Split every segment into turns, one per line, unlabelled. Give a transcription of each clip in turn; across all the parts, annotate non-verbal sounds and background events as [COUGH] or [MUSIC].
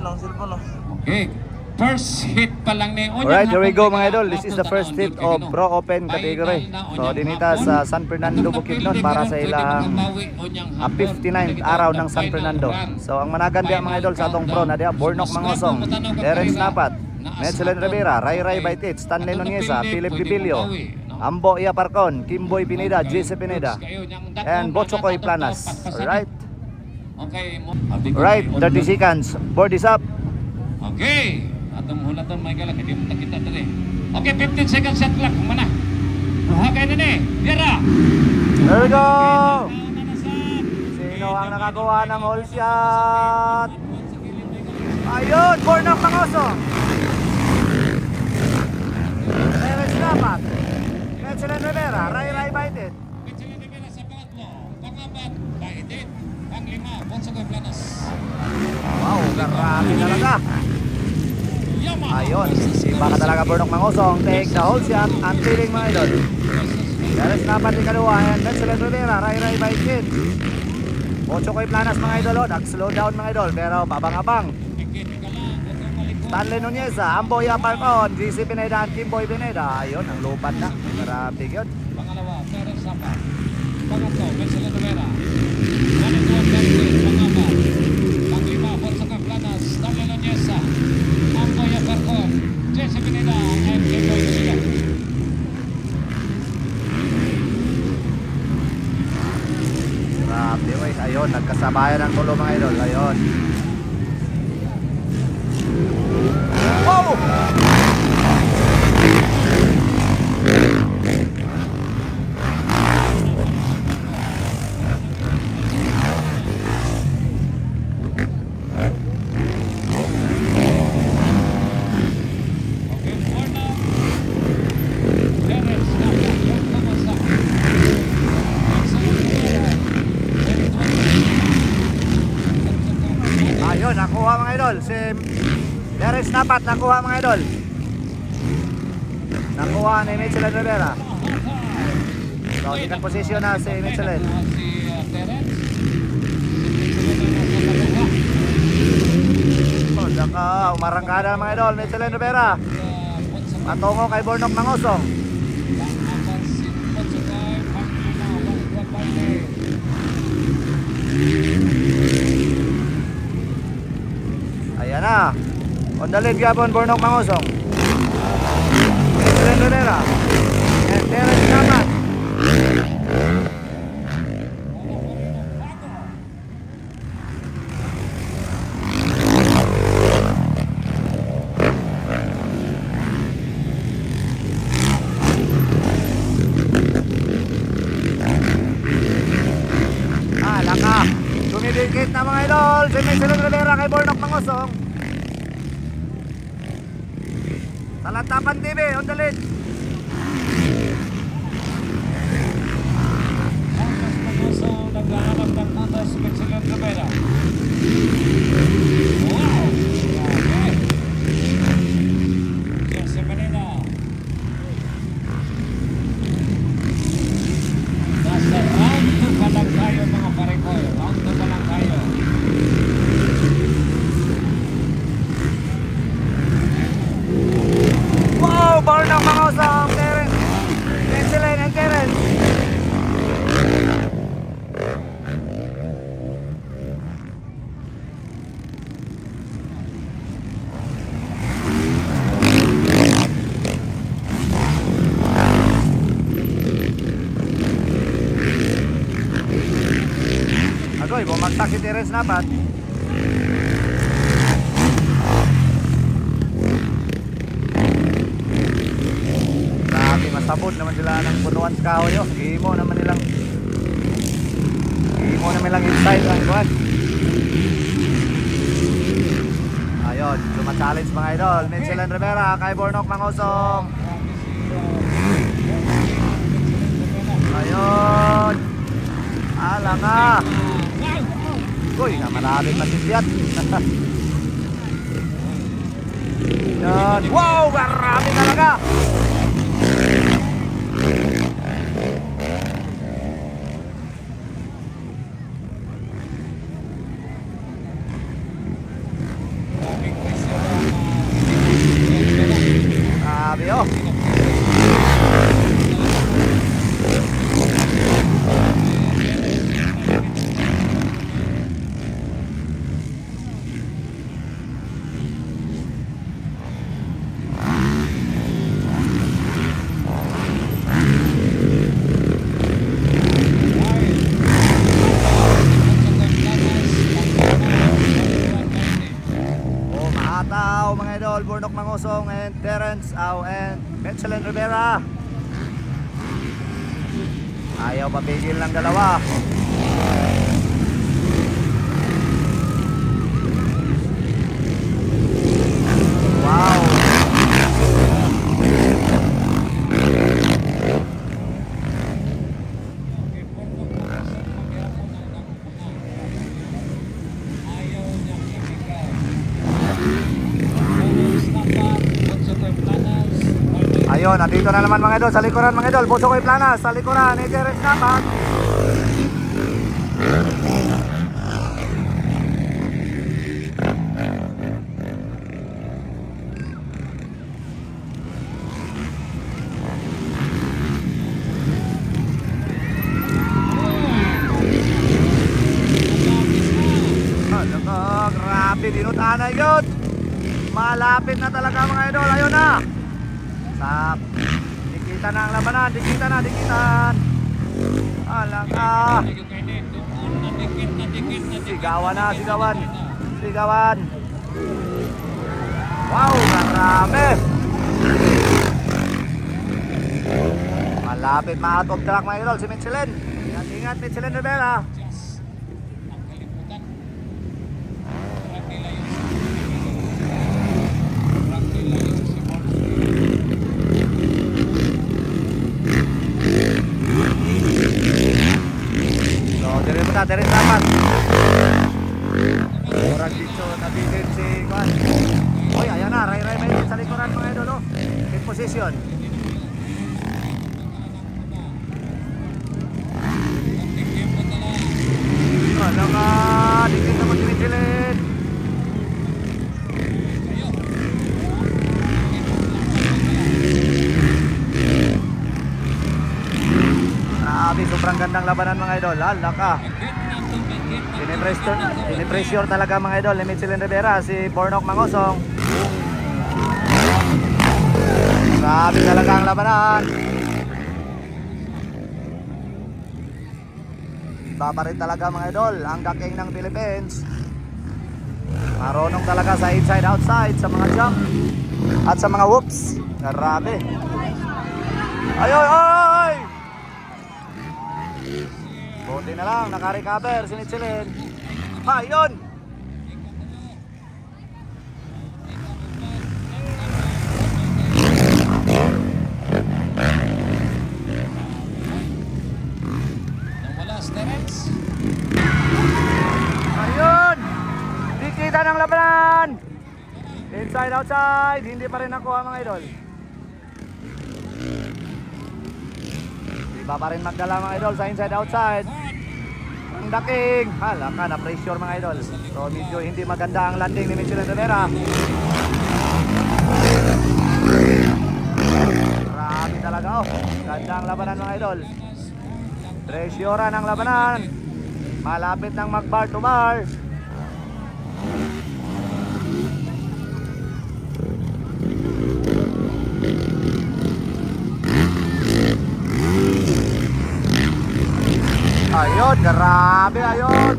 Tingin lang cellphone oh.
Okay. First hit pa lang ni Onyang
Alright, here we go mga idol. This is the first hit of. Pro Open category. So, dinita sa San Fernando, Bukidnon para sa ilang a
hapon.
59th
Pwede
araw ng San Fernando. So, ang managan diya mga idol sa atong pro na diya, Bornok Mangosong, Terence Napat, Metzelen Rivera, Ray Ray Baitit, Stanley Nuneza, Philip Gibilio, Ambo Parcon, Kimboy Pineda, JC Pineda, and Bochokoy Planas. Alright?
Okay.
Right, 30 seconds. Board is up.
Okay. Atong hulaton may kala kadi mo kita dali. Okay, 15 seconds shot clock mana. Kuha kay na ni. Dira.
There we go! Sino ang nakagawa ng whole shot? Ayun, Bornok Mangosong. Terence Napat, Metzelen Rivera, Ray Ray Baitit,
Pitsili ni Mira sa pangatlo. Pangapat, Baitit. Bonsogoy Planas.
Wow, grabe talaga. Ayun, iba ka talaga Burnok Mangosong. Take the whole shot. Ang feeling mga idol. Gares na pati kaluwa. And then Rivera, Ray Ray by Kid. Ocho ko'y planas mga idol. oh. Nag-slow down mga idol. Pero babang-abang. Stanley Nunez, ah, Amboy Aparcon, GC Pineda, and Kimboy Pineda. Ayun, ang lupat na. Grabe yun.
Pangalawa, Perez Sapa. Pangatlo, Metzela Rivera. Pangatlo, Perez, pangapat. Panglima, Bonsogoy Planas. Dami Nuneza. Amboy Aparcon. Jesse Pineda. And Kimboy Pineda.
Grabe, wey. Ayun, nagkasabayan ang tulo mga idol. Ayun. Ayun, nakuha mga idol. Si Terence Napat, nakuha mga idol. Nakuha ni Mitchell Rivera. So, second position na si Mitchell.
Si Terence.
So, saka umarangkada mga idol. Mitchell Rivera. Patungo kay Bornok Mangosong. Ayan na. Lead Gabon, Bornok Mangosong. Mitchell Rivera. And Terence. Ah, laka. Dumidikit na mga idol. Si Mitchell Rivera kay Bornok Mangosong. Talantapan TV, on the lead.
Naghahanap ng puntos Metzelen Rivera. Wow! Grabe! Jesse Menina. Nasa round 2 pa lang tayo mga parekoy. Round 2 pa lang tayo.
Wow, Bornok Mangosong. Terence. Mitchell and Terence. Agoy, bumagsak si Terence Napat. Masabot naman sila ng punuan sa kahoy. Oh. Imo naman nilang Imo naman nilang inside ang kuwan. Ayun, sumachallenge mga idol. Mitchell Rivera kay Bornok Mangosong. Ayun. Ala ka. Uy, na maraming masisiyat. [LAUGHS] Yan. Wow, marami talaga. Ataw mga idol, Burnok Mangosong and Terence Au Michelin Rivera. Ayaw papigil ng dalawa. Wow!
Okay, Porno po kasi maghihapon na ng Ayaw niyang ibigay. Bonus number, Bonso Koy Planas, Martin
Ayun, nandito na naman mga idol sa likuran mga idol. Puso ko'y plana sa likuran. Ano ka, grabe, dinutaan na yun. Malapit na talaga mga idol, ayun na. Sa dikita na ang labanan, dikita na, dikitan. Alang
dikit.
Sigawan na, sigawan. Sigawan. Wow, marami. Malapit maatog track mga idol si Michelin. Ingat, ingat Michelin Rivera.
Just ang kalimutan. Prangkila yun si Prangkila yun si Borges.
So, na, dire dapat. Orang dito nabigin si Juan. Uy, ayan na, ray-ray may sa likuran mga idol. Oh. In position.
Tingin mo na lang.
Ano ka, dikit na mo si Michelin.
Kayo.
Grabe, sobrang gandang labanan mga idol. Hala ka.
Higit na tumigit na
Pinipressure,
tumigit na
pinipressure talaga mga idol ni Michelin Rivera, si Bornok Mangosong. Grabe talaga ang labanan. Iba pa rin talaga mga idol, ang daking ng Philippines. Marunong talaga sa inside outside, sa mga jump, at sa mga whoops. Grabe. Ay, ay, ay! Buti na lang, naka-recover si Michelin. Ha, yun! Ayun! Di kita ng labanan! Inside, outside, hindi pa rin nakuha mga idol. Iba pa rin magdala mga idol sa inside, outside. Ang daking, hala ka, na-pressure mga idol. So medyo hindi maganda ang landing ni Michelin Rivera. Grabe talaga oh. Ganda ang labanan mga idol. Pressurean ang labanan. Malapit ng mag-bar to bar. Ayun, grabe ayun.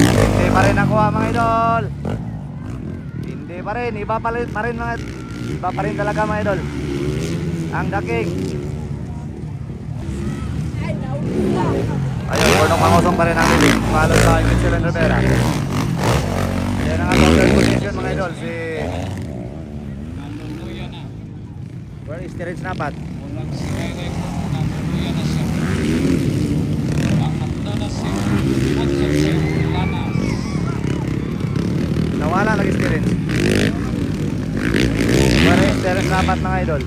Hindi pa rin nakuha mga idol. Hindi pa rin, iba pa rin, pa rin mga iba pa rin talaga mga idol. Ang daking. Ayun, Bornong Mangosong pa rin ang leading. Follow sa Michelin Rivera. Yan ang third position mga idol. Si
Naluya na.
Where is Terence Napat?
Walang si Rere ko. Naluya na siya. Nakakta na si Bonso Koy Planas.
Nawala lagi si Terence. Where is Terence Napat mga idol?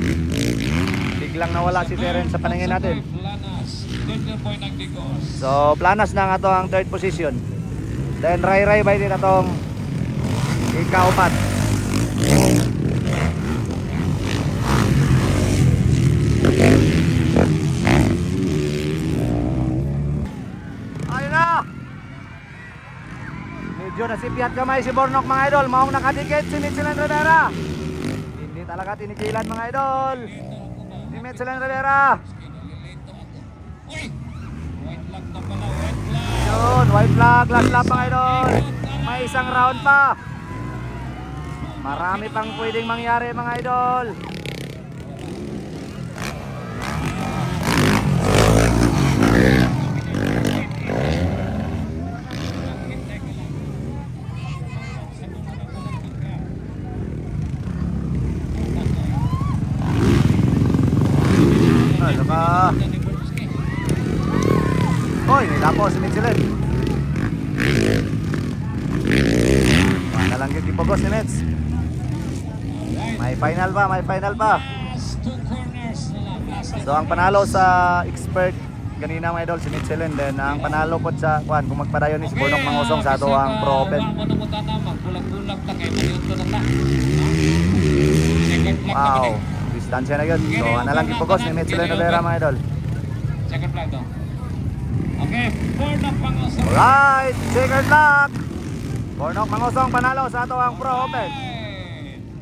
Biglang nawala si Terence sa paningin natin. So, planas na nga to ang third position. Then, Ray Ray by din atong ikaupat. Ayun na! Medyo nasipiat kamay si Bornok mga idol. Maong nakadikit si Michelin Rivera. Hindi talaga tinikilan mga idol. Si
red flag.
Yun, white flag, last lap mga idol. May isang round pa. Marami pang pwedeng mangyari mga idol. Ay, saka... Hoy, nilapo si Michelin. Wala lang yung kipogos ni Mets. May final pa, may final pa. So ang panalo sa expert kanina mga idol si Michelin then ang panalo po sa kuan kung magpadayon ni si Bonok Mangusong sa ato ang Pro Open.
Flag
Wow, distansya na yun. So ano lang kipogos ni Michelin Rivera mga idol.
Second flag daw. Okay, for the pangosong.
Alright, second luck. Bonok Mangusong panalo sa ato ang Pro Open.
Alright,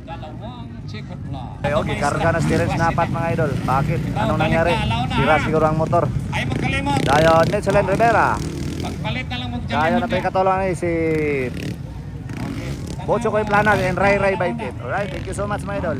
Dalawang chicken flag.
Okay, okay, karga na steering snapat mga idol. Bakit? Anong nangyari? Sira siguro ang motor.
Ay magkalimot.
Dayon Michelin Rivera.
Pagpalit na lang mo dyan.
Dayon na pa katulong ni si Bocho Koy Planas and Ray Ray Baitit. Alright, thank you so much mga idol.